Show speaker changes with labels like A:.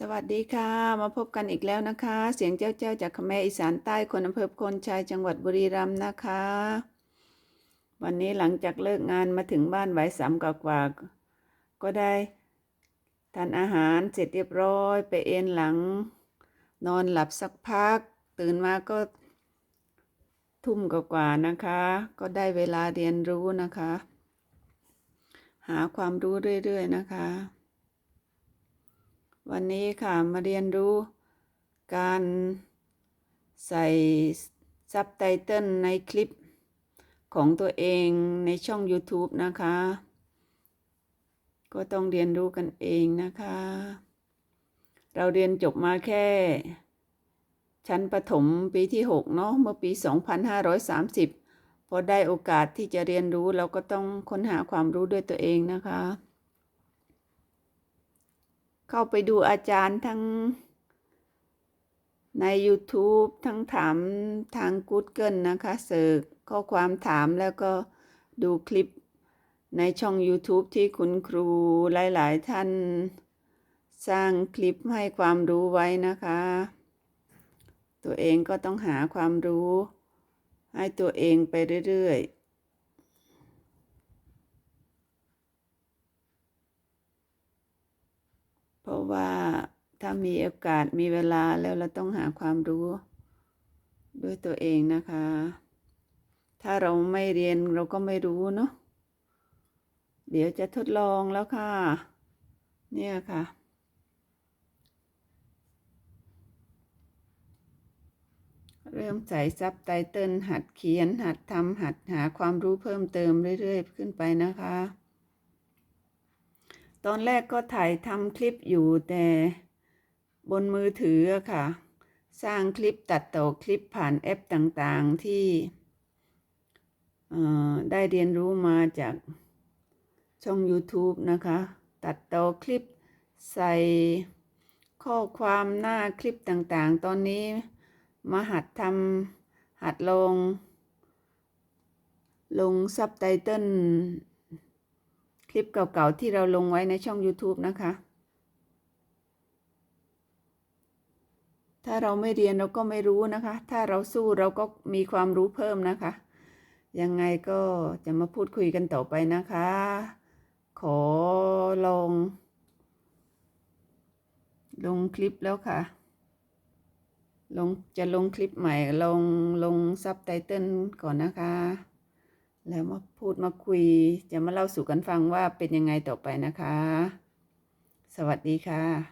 A: สวัสดีค่ะ มาพบกันอีกแล้วนะคะ เสียงเจ้าเจ้าจากขแมอีสานใต้คนอำเภอโคนชัยจังหวัดบุรีรัมย์นะคะ วันนี้หลังจากเลิกงานมาถึงบ้านไหวสามกว่าๆก็ได้ทานอาหารเสร็จเรียบร้อยไปเอนหลัง นอนหลับสักพัก ตื่นมาก็ทุ่มกว่าๆนะคะ ก็ได้เวลาเรียนรู้นะคะ หาความรู้เรื่อยๆนะคะ วันนี้ค่ะมาเรียนรู้การใส่ซับไตเติลในคลิปของตัวเองในช่อง YouTube นะคะ ก็ต้องเรียนรู้กันเองนะคะ เราเรียนจบมาแค่ ชั้นประถมปีที่ 6 เนาะเมื่อปี 2530 พอได้โอกาสที่จะเรียนรู้เราก็ต้องค้นหาความรู้ด้วยตัวเองนะคะ เข้าไปดูอาจารย์ทั้งใน YouTube ทั้งถามทาง Google นะคะเสิร์ชข้อความถามแล้วก็ดูคลิปในช่อง YouTube ที่คุณครูหลาย ๆ ท่านสร้างคลิปให้ความรู้ไว้นะคะ ตัวเองก็ต้องหาความรู้ ให้ตัวเองไปเรื่อย ๆ เพราะว่าถ้ามีโอกาสมีเวลาแล้วเราต้องหาความรู้ด้วยตัวเองนะคะ ถ้าเราไม่เรียนเราก็ไม่รู้เนาะ เดี๋ยวจะทดลองแล้วค่ะ เนี่ยค่ะ เริ่มใส่ซับไตเติลหัดเขียนหัดทำหัดหาความรู้เพิ่มเติมเรื่อยๆ ขึ้นไปนะคะ ตอนแรกก็ถ่ายทำคลิปอยู่แต่บนมือถือค่ะ สร้างคลิปตัดต่อคลิปผ่านแอปต่างๆที่ได้เรียนรู้มาจากช่อง YouTube นะคะ ตัดต่อคลิปใส่ข้อความหน้าคลิปต่างๆ ตอนนี้มาหัดทำหัดลง ลงซับไตเติล ลิปเก่าๆที่เราลงไว้ในช่อง YouTube นะคะ ถ้าเราไม่เรียนเราก็ไม่รู้นะคะ ถ้าเราสู้เราก็มีความรู้เพิ่มนะคะ ยังไงก็จะมาพูดคุยกันต่อไปนะคะ ขอลงลงคลิปแล้วค่ะ ลงจะลงคลิปใหม่ลงลงซับไตเติลก่อนนะคะ แล้วมาพูดมาคุยจะมาเล่าสู่กันฟังว่าเป็นยังไงต่อไปนะคะ สวัสดีค่ะ